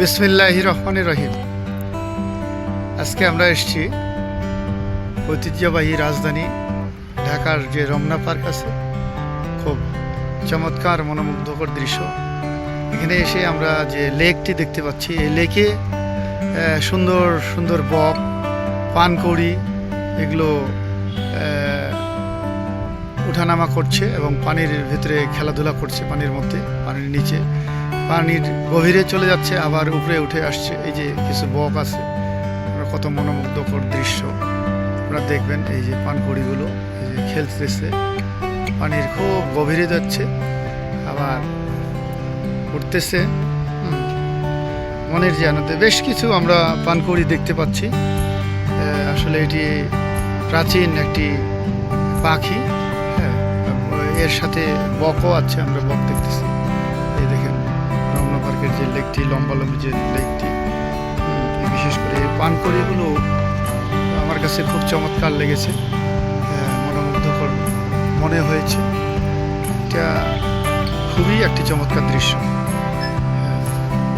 বিসমিল্লাহ রহমান রহিম। আজকে আমরা এসেছি ঐতিহ্যবাহী রাজধানী ঢাকার যে রমনা পার্ক আছে, খুব চমৎকার, মনোমুগ্ধকর দৃশ্য। এখানে এসে আমরা যে লেকটি দেখতে পাচ্ছি, এই লেকে সুন্দর সুন্দর বক, পানকৌড়ি, এগুলো উঠানামা করছে এবং পানির ভিতরে খেলাধুলা করছে, পানির মধ্যে, পানির নিচে। পানির গভীরে চলে যাচ্ছে, আবার উপরে উঠে আসছে। এই যে কিছু বক আছে কত মনোমুগ্ধকর দৃশ্য। আপনারা দেখবেন এই যে পানকড়িগুলো, এই যে খেলতেছে, পানির খুব গভীরে যাচ্ছে, আবার উঠতেছে। মনের যে আনন্দে বেশ কিছু আমরা পানকড়ি দেখতে পাচ্ছি। আসলে এটি প্রাচীন একটি পাখি হ্যাঁ এর সাথে বকও আছে, আমরা বক পার্কের যে লেকটি, লম্বা লম্বি যে লেকটি বিশেষ করে পানকড়িগুলো আমার কাছে খুব চমৎকার লেগেছে। মনোমুগ্ধকর মনে হয়েছে। এটা খুবই একটি চমৎকার দৃশ্য।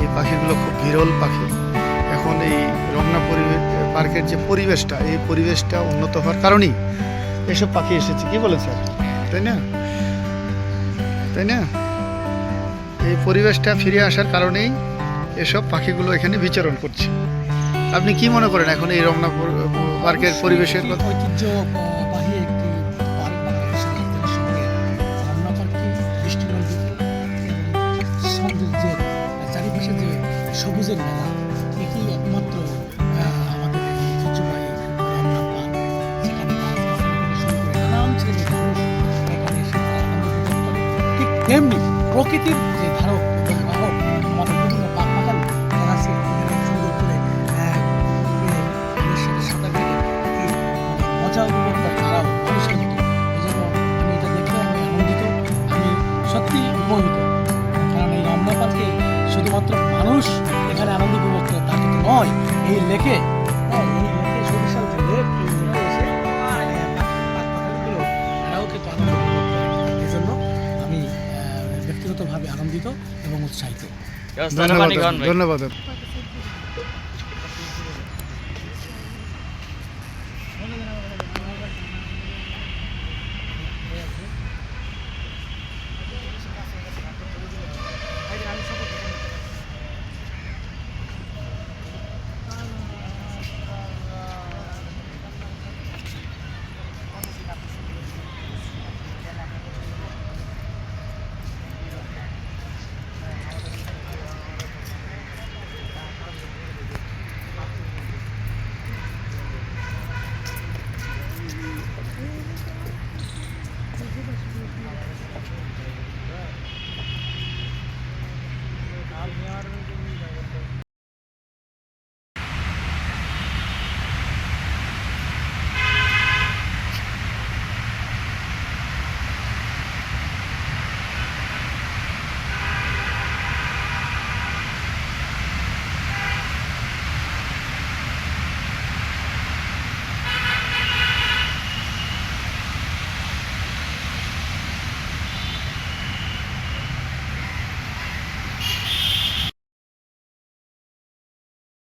এই পাখিগুলো খুব বিরল পাখি। এখন এই রমনা পরিবেশ পার্কের যে পরিবেশটা, এই পরিবেশটা উন্নত হওয়ার কারণেই এসব পাখি এসেছে। কি বলেন স্যার? তাই না? তাই না? এই পরিবেশটা ফিরে আসার কারণেই এসব পাখিগুলো এখানে বিচরণ করছে। আপনি কি মনে করেন এখন এই রমনা পার্কের পরিবেশের ঠিক তেমনি প্রকৃতির যে ধারক এবং বাহক আমাদের বিভিন্ন আছে এখানে সুন্দর করে মজা উপভোগ এই জন্য আমি এটা দেখে আমি আনন্দিত, আমি সত্যি উপভোগিত। কারণ এই শুধুমাত্র মানুষ এখানে আনন্দ উপভোগ করে, তা কিন্তু নয়, এই লেকে গর্বিত এবং উৎসাহিত। ধন্যবাদ। ধন্যবাদ।